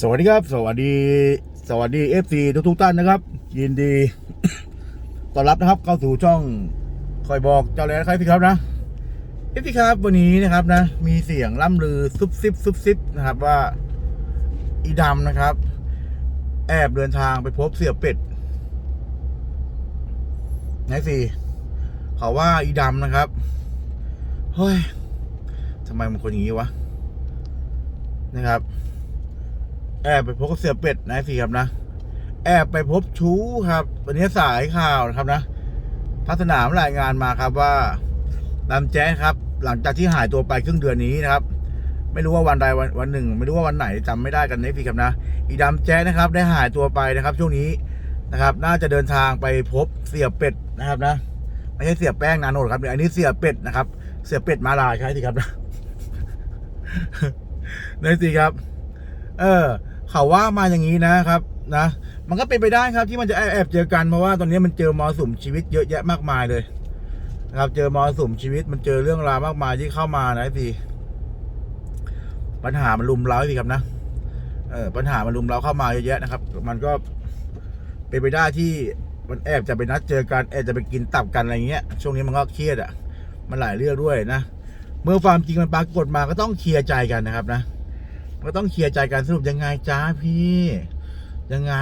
สวัสดีครับ สวัสดีสวัสดีเอฟซีทุกทุกๆท่านนะครับ ยินดีต้อนรับนะครับเข้าสู่ช่องคอยบอกเจ้าแล้วใครพี่ครับนะเอฟซีครับวันนี้นะครับนะ มีเสียงล่ำลือซุบซิบซุบซิบนะครับว่าอีดำนะครับ แอบเดินทางไปพบเสี่ยเป็ดไหนสิเขาว่าอีดำนะครับเฮ้ยทำไมมันคนอย่างนี้วะนะครับ แอบไปพบกับเสือเป็ดนะสิครับนะ แอบไปพบชู้ครับวันนี้สายข่าวนะครับนะพัฒนามรายงานมาครับว่าลำแจ๊ครับ หลังจากที่หายตัวไปครึ่งเดือนนี้นะครับ ไม่รู้ว่าวันใดวันวันหนึ่ง ไม่รู้ว่าวันไหนจำไม่ได้กันนะพี่ครับนะ อีดำแจ๊นะครับ ได้หายตัวไปนะครับ ช่วงนี้นะครับ น่าจะเดินทางไปพบเสียเป็ดนะครับนะไม่ใช่เสียแป้งนาโนดครับอันนี้เสียเป็ดนะครับ เสียเป็ดมาลายใช่สิครับนะนี่สิครับ เออ เขาว่ามาอย่างนี้นะครับนะมันก็เป็นไปได้ครับที่มันจะแอบแอบเจอกันเพราะว่าตอนนี้มันเจอมรสุมชีวิตเยอะแยะมากมายเลยนะครับเจอมรสุมชีวิตมันเจอเรื่องราวมากมายที่เข้ามานะสิปัญหามันลุมเร้าสิครับนะเออปัญหามันลุมเร้าเข้ามาเยอะแยะนะครับ มันก็เป็นไปได้ที่มันแอบจะไปนัดเจอกันแอบจะไปกินตับกันอะไรเงี้ยช่วงนี้มันก็เครียดอะมันหลายเรื่องด้วยนะ เมื่อความจริงมันปรากฏมาก็ต้องเคลียร์ใจกันนะครับนะ ก็ต้องเคลียร์ใจกันสรุปยังไงจ้าพี่ ยังไง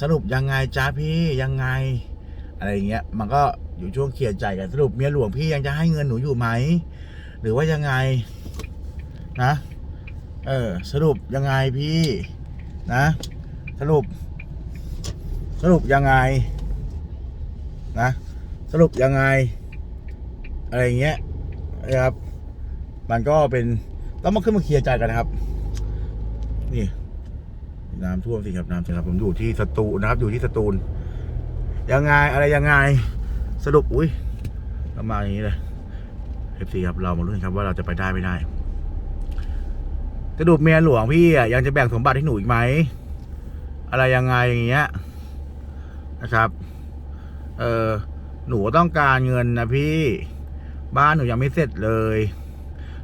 สรุปยังไงจ้าพี่ยังไง อะไรเงี้ย มันก็อยู่ช่วงเคลียร์ใจกันสรุปเมียหลวงพี่ยังจะให้เงินหนูอยู่ไหมหรือว่ายังไงนะ เออ สรุปยังไงพี่นะ สรุป สรุปยังไงนะสรุปยังไง อะไรเงี้ยนะครับ มันก็เป็น ต้องมาขึ้นมาเคลียร์ใจกันนะครับ นี่น้ำท่วมสิครับน้ำสิครับผมอยู่ที่สตูนะครับ อยู่ที่สตูลยังไงอะไรยังไง สรุปอุ้ยประมาณอย่างนี้เลยเอฟซีครับเรามาลุ้นครับว่าเราจะไปได้ไม่ได้สรุปเมียหลวงพี่อะยังจะแบ่งสมบัติให้หนูอีกไหมอะไรยังไงอย่างเงี้ยนะครับ เออหนูต้องการเงินนะพี่ บ้านหนูยังไม่เสร็จเลย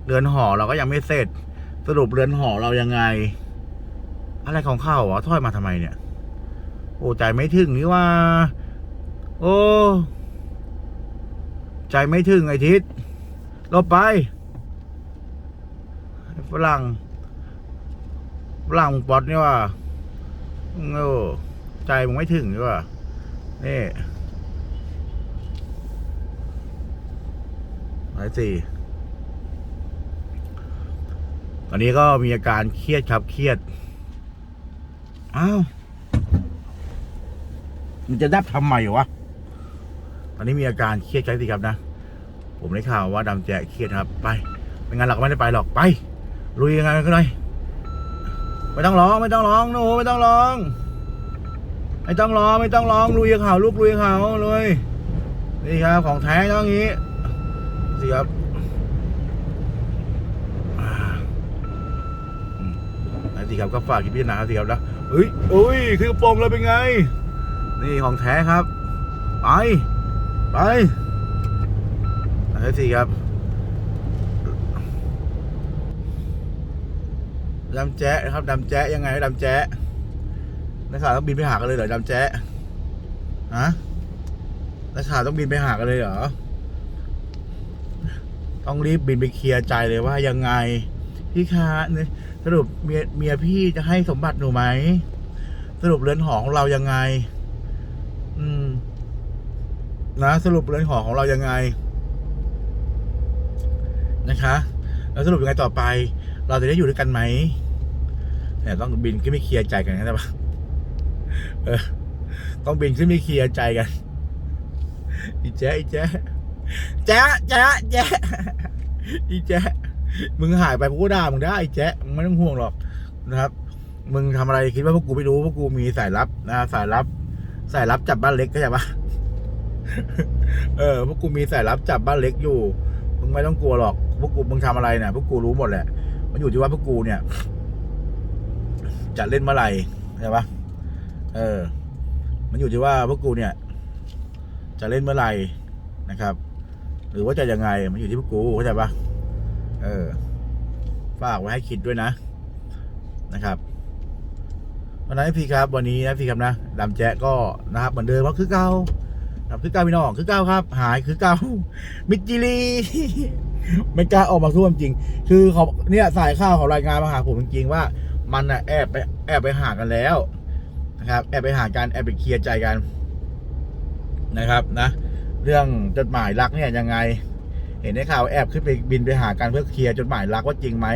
เรือนหอเราก็ยังไม่เสร็จ สรุปเรือนหอเรายังไง อะไรของเข้าวะถ้อยมาทำไมเนี่ย โอ้ใจไม่ถึงนี่ว่า โอ้ใจไม่ถึงไอทิศลบไปฝรั่งฝรั่งปอดนี่ว่าโอ้ใจมึงไม่ถึงนี่ว่านี่หมายสี่ ตอนนี้ก็มีอาการเครียดครับเครียด อ้าว มันจะดับทำไมวะ ตอนนี้มีอาการเครียดใช่สิครับนะ ผมได้ข่าวว่าดำแจเครียดครับ ไป ไม่งั้นเราก็ไม่ได้ไปหรอก ไป ลุยยังไงก็เลยไม่ต้องร้อง ไม่ต้องร้องหนูไม่ต้องร้อง ไม่ต้องร้อง ไม่ต้องร้อง ลุยกับเขาลูกลุยกับเขาเลยนี่ครับของแท้ต้องงี้สิครับ นะ สิครับก็ฝากคลิปพิจารณาครับสิครับนะเฮ้ยเอ้ยคือกระโปรงเลยเป็นไง นี่ของแท้ครับ ไป ไปนะสิครับดำแจ๊ะนะครับดำแจ๊ะยังไงดำแจ๊ะนักข่าวต้องบินไปหากันเลยเหรอดำแจ๊ะฮะนักข่าวต้องบินไปหากันเลยเหรอ ต้องรีบบินไปเคลียร์ใจเลยว่ายังไงพี่คะเนี่ย สรุปเมียเมียพี่จะให้สมบัติหนูไหม สรุปเรือนหอของเรายังไง อืม นะสรุปเรือนหอของเรายังไง นะคะ แล้วสรุปยังไงต่อไป เราจะได้อยู่ด้วยกันไหมเนี่ยต้องบินขึ้นไปเคลียร์ใจกันนะปะเออ ต้องบินขึ้นไปเคลียร์ใจกันอีแจ๊อีแจ๊แจ๊แจ๊แจ๊อีแจ๊ มึงหายไปกูก็ด่ามึงได้ไอ้แจ๊ะมึงไม่ต้องห่วงหรอกนะครับ มึงทำอะไรคิดว่าพวกกูไม่รู้พวกกูมีสายลับนะสายลับ สายลับจับบ้านเล็กเข้าใจปะเออพวกกูมีสายลับจับบ้านเล็กอยู่ มึงไม่ต้องกลัวหรอก พวกกูมึงทำอะไรเนี่ยพวกกูรู้หมดแหละ มันอยู่ที่ว่าพวกกูเนี่ย จะเล่นเมื่อไหร่เข้าใจปะเออ มันอยู่ที่ว่าพวกกูเนี่ย จะเล่นเมื่อไหร่นะครับ หรือว่าจะยังไงมันอยู่ที่พวกกูเข้าใจปะ เออ ฝากไว้ให้คิดด้วยนะนะครับวันนั้นพี่ครับ วันนี้นะพี่ครับนะดำแจ๊ะก็นะครับเหมือนเดิมว่าคือเก่าครับคือเก่าพี่น้องคือเก่าครับ หายคือเก่ามิจิลีไม่กล้าออกมาพูดควมจริง คือเขาเนี่ยสายข่าวเขารายงานมาหาผมจริงๆว่า มันน่ะแอบไปแอบไปหากันแล้วนะครับแอบไปหากันแอบไปเคลียร์ใจกันนะครับนะ เรื่องจดหมายรักเนี่ยยังไง เห็นในข่าวแอบขึ้นไปบินไปหากันเพื่อเคลียร์จดหมายรักว่าจริงไหม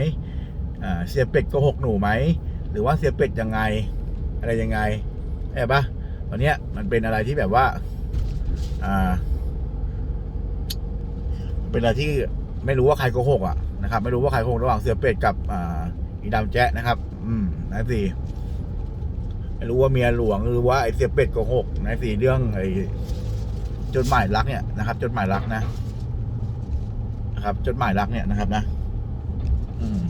เสียเป็ดโกหกหนูไหม หรือว่าเสียเป็ดยังไง อะไรยังไงแอบปะตอนเนี้ยมันเป็นอะไรที่แบบว่าอ่าเป็นอะไรที่ไม่รู้ว่าใครโกหกอะนะครับ ไม่รู้ว่าใครโกหกระหว่างเสือเป็ดกับอ่าอีดำแจ๊ะนะครับ อืมนะสิไม่รู้ว่าเมียหลวงหรือว่าไอเสือเป็ดโกหกนะสิเรื่องไอจดหมายรักเนี่ยนะครับจดหมายรักนะ นะครับจดหมายรักเนี่ยนะครับนะอืม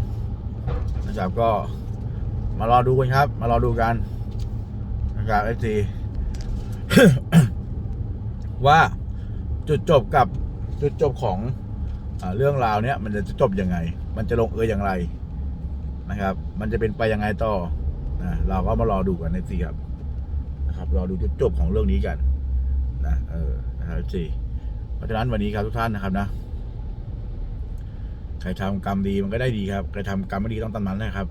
นะครับก็มารอดูกันครับ มารอดูกันนะครับไอซีว่าจุดจบกับจุดจบของอเรื่องราวเนี้ยมันจะจบยังไง มันจะลงเอยอย่างไรนะครับ มันจะเป็นไปยังไงต่อนะเราก็มารอดูกันในสี่ครับนะครับ รอดูจุดจบของเรื่องนี้กันนะเออนะครับสี่เพราะฉะนั้นวันนี้ครับทุกท่านนะครับนะ ใครทำกรรมดีมันก็ได้ดีครับใครทำกรรมไม่ดีต้องตามนั้นนะครับ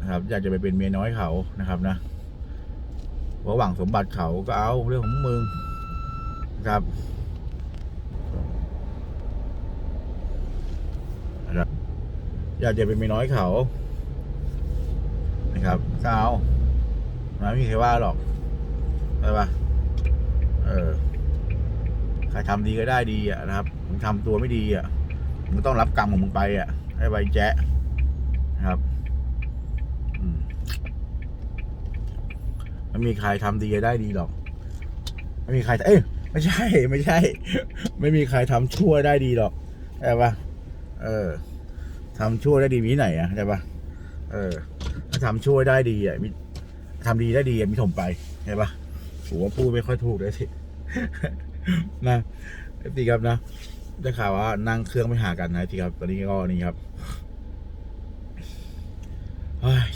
นะครับ อยากจะไปเป็นเมียน้อยเขานะครับนะราะหวังสมบัติเขาก็เอาเรื่องของมึงนะครับนะครับ อยากจะเป็นเมียน้อยเขานะครับก็เอาไม่มีใครว่าหรอกใช่ปะเออใครทำดีก็ได้ดีอะนะครับมึงทำตัวไม่ดีอะ มึงต้องรับกรรมของมึงไปอะให้ใบแจ๊ะนะครับไม่มีใครทำดีได้ดีหรอก ไม่มีใครเอ้ยไม่ใช่ ไม่ใช่ ไม่มีใครทำชั่วได้ดีหรอกใช่ปะเออทำชั่วได้ดีมีไหนอะใช่ปะเออถ้าทำชั่วได้ดีอะมีทำดีได้ดีอะมีถมไปใช่ปะผมว่าพูดไม่ค่อยถูกเลยสินะเอฟซีครับนะ ได้ข่าวว่านั่งเครื่องไปหากันนะทีครับ ตอนนี้ก็นี่ครับ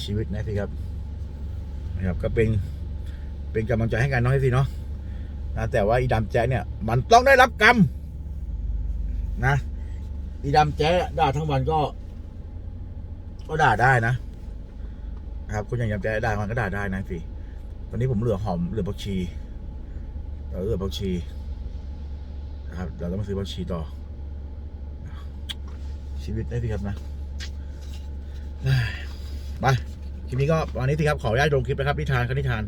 ชีวิตนะสิครับนะครับ ก็เป็นเป็นกำลังใจให้กันน้อยสิเนาะนะแต่ว่าอีดำแจ๊เนี่ย มันต้องได้รับกรรมนะอีดำแจ๊ด่าทั้งวันก็ ก็ด่าได้นะ ครับคุณอย่างดำแจ๊ด่ามันก็ด่าได้นะสิตอนนี้ผมเหลือหอมเหลือผักชีเราเหลือผักชี นะครับ เราต้องมาซื้อบัญชีต่อ ชีวิตได้สิครับนะไปคลิปนี้ก็วันนี้สิครับขออนุญาตลงคลิปนะครับนิทานคณิทาน